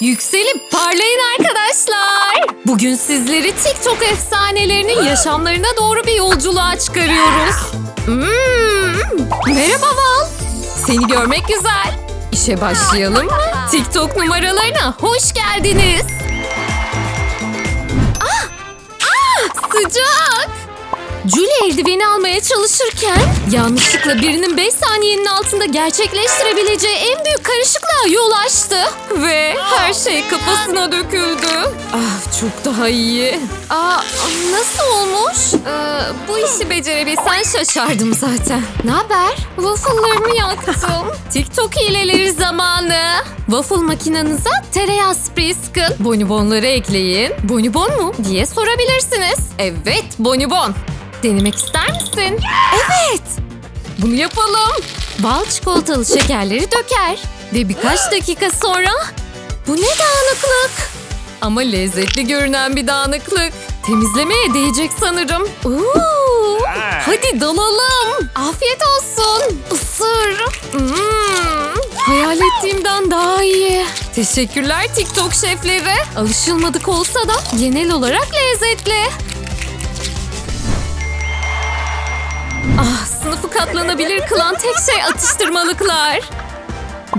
Yükselip parlayın arkadaşlar. Bugün sizleri TikTok efsanelerinin yaşamlarına doğru bir yolculuğa çıkarıyoruz. Hmm, merhaba Val. Seni görmek güzel. İşe başlayalım mı? TikTok numaralarına hoş geldiniz. Ah, ah, sıcak. Julie eldiveni almaya çalışırken yanlışlıkla birinin 5 saniyenin altında gerçekleştirebileceği en büyük karışıklığa yol açtı. Ve her şey kafasına döküldü. Ah çok daha iyi. Aa nasıl olmuş? Ee, bu işi becerebilsen şaşardım zaten. Ne haber? Waffle'larımı yaktım. TikTok hileleri zamanı. Waffle makinenize tereyağı spreyi sıkın. Bonibonları ekleyin. Bonibon mu diye sorabilirsiniz. Evet bonibon. Denemek ister misin? Evet. Bunu yapalım. Bal çikolatalı şekerleri döker. Ve birkaç dakika sonra bu ne dağınıklık? Ama lezzetli görünen bir dağınıklık. Temizlemeye değecek sanırım. Oo, hadi dalalım. Afiyet olsun. Isır. Hmm, hayal ettiğimden daha iyi. Teşekkürler TikTok şefleri. Alışılmadık olsa da genel olarak lezzetli. Ah sınıfı katlanabilir kılan tek şey atıştırmalıklar.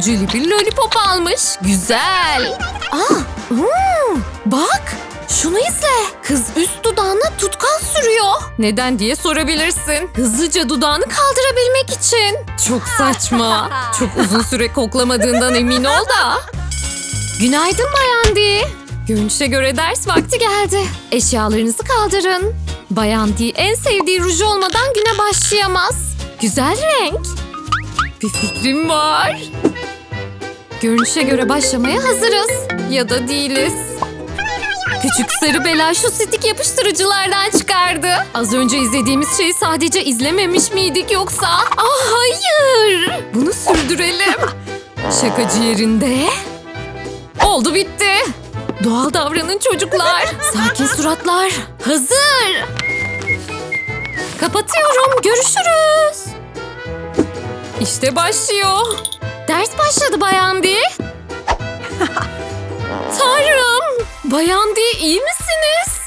Julie bir lollipop almış. Güzel. Aa, hmm, bak şunu izle. Kız üst dudağına tutkal sürüyor. Neden diye sorabilirsin. Hızlıca dudağını kaldırabilmek için. Çok saçma. Çok uzun süre koklamadığından emin ol da. Günaydın Bayan Di. Görünüşe göre ders vakti geldi. Eşyalarınızı kaldırın. Bayan Di en sevdiği ruj olmadan güne başlayamaz. Güzel renk. Bir fikrim var. Görünüşe göre başlamaya hazırız. Ya da değiliz. Küçük sarı bela şu stik yapıştırıcılardan çıkardı. Az önce izlediğimiz şeyi sadece izlememiş miydik yoksa? Ah hayır. Bunu sürdürelim. Şakacı yerinde. Oldu bitti. Doğal davranın çocuklar. Sakin suratlar. Hazır. Kapatıyorum. Görüşürüz. İşte başlıyor. Ders başladı Bayan Di. Tanrım. Bayan Di iyi misiniz?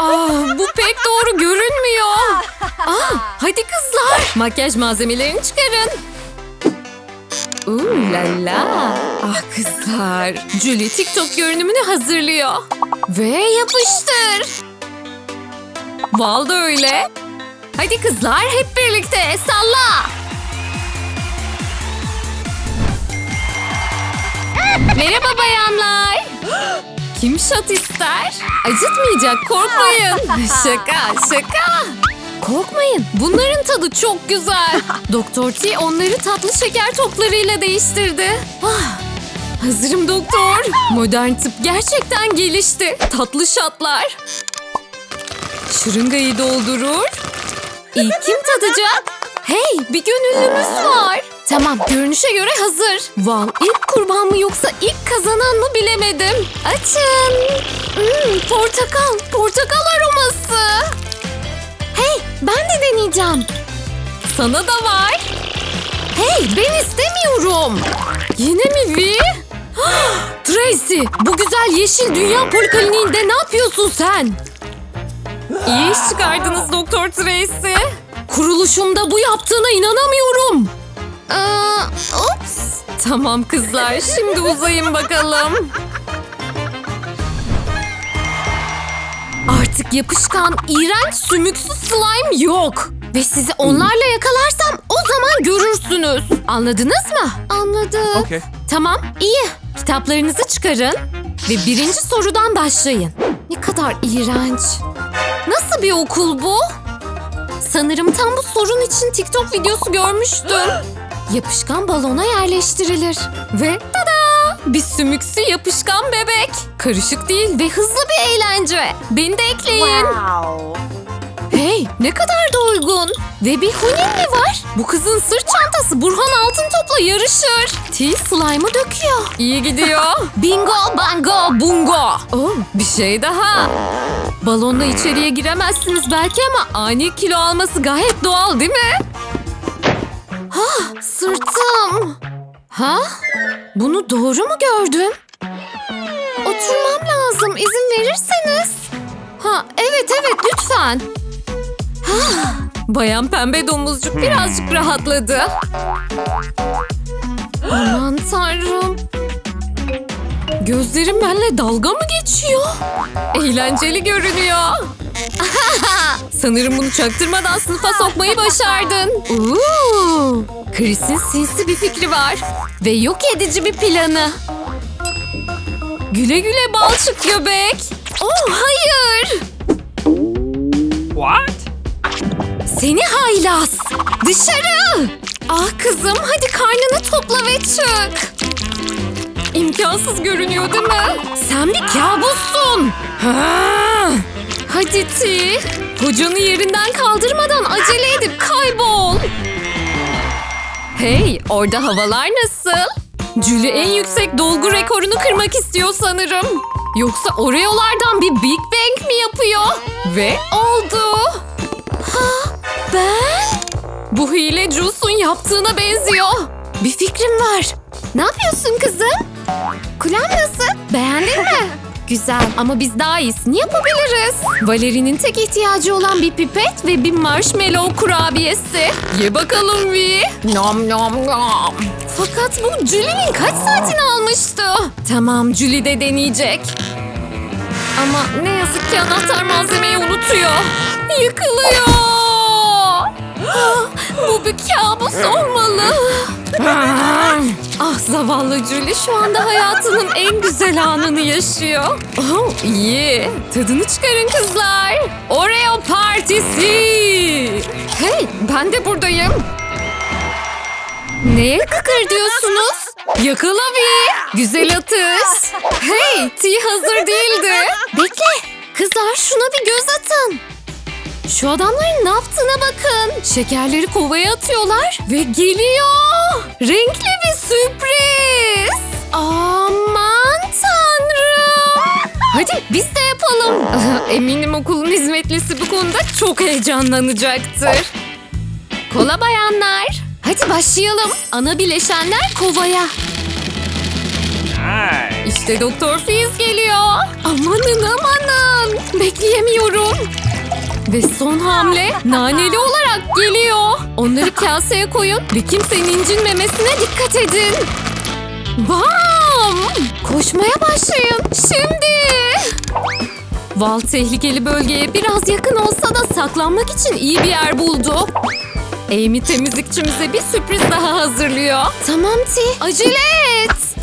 Ah, bu pek doğru görünmüyor. Ah, hadi kızlar. Makyaj malzemelerini çıkarın. Ooh la la. Ah kızlar. Julie TikTok görünümünü hazırlıyor. Ve yapıştır. Val da öyle. Hadi kızlar hep birlikte salla. Merhaba bayanlar. Kim şat ister? Acıtmayacak korkmayın. şaka şaka. Korkmayın. Bunların tadı çok güzel. Doktor T onları tatlı şeker toplarıyla değiştirdi. Ah, hazırım doktor. Modern tıp gerçekten gelişti. Tatlı şatlar. Şırıngayı doldurur. İlk kim tadacak? Hey bir gönüllümüz var. Tamam görünüşe göre hazır. Val ilk kurban mı yoksa ilk kazanan mı bilemedim. Açın. Hmm, portakal, portakal aroması. Hey ben de deneyeceğim. Sana da var. Hey ben istemiyorum. Yine mi Vi? Tracy bu güzel yeşil dünya polikliniğinde ne yapıyorsun sen? İyi iş çıkardınız Doktor Tracy. Kuruluşumda bu yaptığına inanamıyorum. Aa, ups. Tamam kızlar şimdi uzayın bakalım. Artık yapışkan, iğrenç, sümüksüz slime yok. Ve sizi onlarla yakalarsam o zaman görürsünüz. Anladınız mı? Anladık. Okay. Tamam, iyi. Kitaplarınızı çıkarın ve birinci sorudan başlayın. Ne kadar iğrenç. Nasıl bir okul bu? Sanırım tam bu sorun için TikTok videosu görmüştüm. Yapışkan balona yerleştirilir. Ve tada! Bir sümüksü yapışkan bebek. Karışık değil ve hızlı bir eğlence. Beni de ekleyin. Hey ne kadar da uygun. Ve bir hunin mi var? Bu kızın sırt çantası Burhan Altın Top'la yarışır. Til slime'ı döküyor. İyi gidiyor. Bingo bango bungo. Oh, bir şey daha. Balonla içeriye giremezsiniz belki ama ani kilo alması gayet doğal değil mi? Ha sırtım. Ha? Bunu doğru mu gördüm? Oturmam lazım izin verirseniz. Ha evet evet lütfen. Bayan pembe domuzcuk birazcık rahatladı. Aman tanrım. Gözlerim benimle dalga mı geçiyor? Eğlenceli görünüyor. Sanırım bunu çaktırmadan sınıfa sokmayı başardın. Chris'in sinsi bir fikri var. Ve yok edici bir planı. Güle güle balçık göbek. Oh hayır. What? Seni haylaz. Dışarı. Ah kızım hadi karnını topla ve çık. İmkansız görünüyor değil mi? Sen bir kabussun. Ha. Hadi Ti. Hocanı yerinden kaldırmadan acele edip kaybol. Hey orada havalar nasıl? Julie en yüksek dolgu rekorunu kırmak istiyor sanırım. Yoksa Oreo'lardan bir Big Bang mi yapıyor? Ve oldu. Ha ben? Bu hile Juice'un yaptığına benziyor. Bir fikrim var. Ne yapıyorsun kızım? Kulağın nasıl? Beğendin mi? Güzel ama biz daha iyisini yapabiliriz. Valeri'nin tek ihtiyacı olan bir pipet ve bir marshmallow kurabiyesi. Ye bakalım Vi. Nom nom nom. Fakat bu Julie'nin kaç saatini almıştı? Tamam Julie de deneyecek. Ama ne yazık ki anahtar malzemeyi unutuyor. Yıkılıyor. Kabus olmalı. Ah zavallı Julie şu anda hayatının en güzel anını yaşıyor. Oh iyi. Tadını çıkarın kızlar. Oreo partisi. Hey ben de buradayım. Neye kıkır diyorsunuz? Yakala bir. Güzel atış. Hey T hazır değildi. Bekle. Kızlar şuna bir göz atın. Şu adamların ne yaptığına bakın. Şekerleri kovaya atıyorlar ve geliyor. Renkli bir sürpriz. Aman tanrım. Hadi biz de yapalım. Eminim okulun hizmetlisi bu konuda çok heyecanlanacaktır. Kola bayanlar. Hadi başlayalım. Ana bileşenler kovaya. İşte Doktor Fiz geliyor. Amanın amanın. Bekleyemiyorum. Ve son hamle naneli olarak geliyor. Onları kaseye koyun ve kimsenin incinmemesine dikkat edin. Bam! Koşmaya başlayın. Şimdi. Val tehlikeli bölgeye biraz yakın olsa da saklanmak için iyi bir yer buldu. Amy temizlikçimize bir sürpriz daha hazırlıyor. Tamam Ti, acele.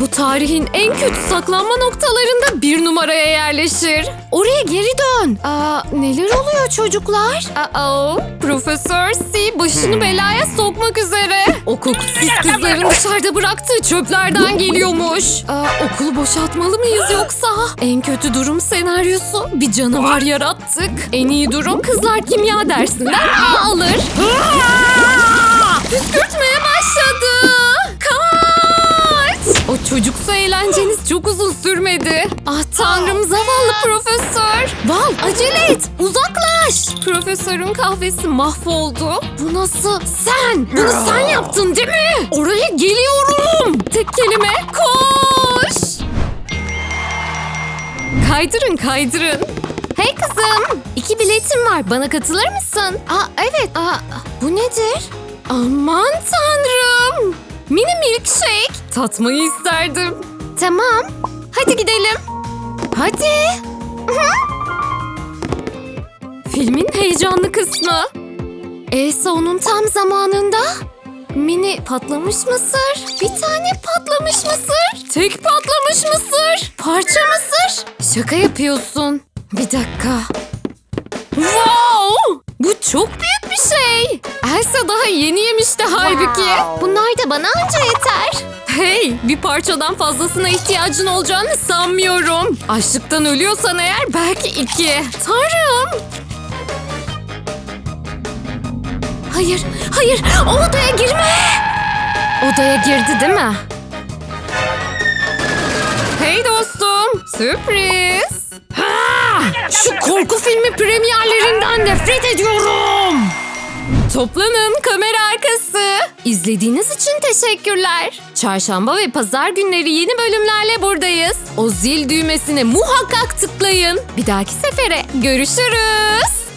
Bu tarihin en kötü saklanma noktalarında bir numaraya yerleşir. Oraya geri dön. Aa, neler oluyor çocuklar? Aa, Profesör C başını belaya sokmak üzere. O kokusuz kızların dışarıda bıraktığı çöplerden geliyormuş. Aa, okulu boşaltmalı mıyız yoksa? En kötü durum senaryosu bir canavar yarattık. En iyi durum kızlar kimya dersinden A alır. Püskürtmeye O çocuksu eğlenceniz çok uzun sürmedi. Ah tanrım zavallı profesör. Val acele et uzaklaş. Profesörün kahvesi mahvoldu. Bu nasıl? Sen! Bunu sen yaptın değil mi? Oraya geliyorum. Tek kelime koş. Kaydırın kaydırın. Hey kızım, iki biletim var. Bana katılır mısın? Aa evet. Aa, bu nedir? Aman tanrım. Mini milkshake. Tatmayı isterdim. Tamam. Hadi gidelim. Hadi. Filmin heyecanlı kısmı. Elsa onun tam zamanında. Mini patlamış mısır. Bir tane patlamış mısır. Tek patlamış mısır. Parça mısır. Şaka yapıyorsun. Bir dakika. Wow! Bu çok büyük bir şey. Elsa daha yeni yemişti halbuki. Bunlar da bana anca yeter. Hey, bir parçadan fazlasına ihtiyacın olacağını sanmıyorum. Açlıktan ölüyorsan eğer belki iki. Tanrım! Hayır, hayır. O odaya girme. Odaya girdi değil mi? Hey dostum, sürpriz. Şu korku filmi premierlerinden nefret ediyorum. Toplanın kamera arkası. İzlediğiniz için teşekkürler. Çarşamba ve pazar günleri yeni bölümlerle buradayız. O zil düğmesine muhakkak tıklayın. Bir dahaki sefere görüşürüz.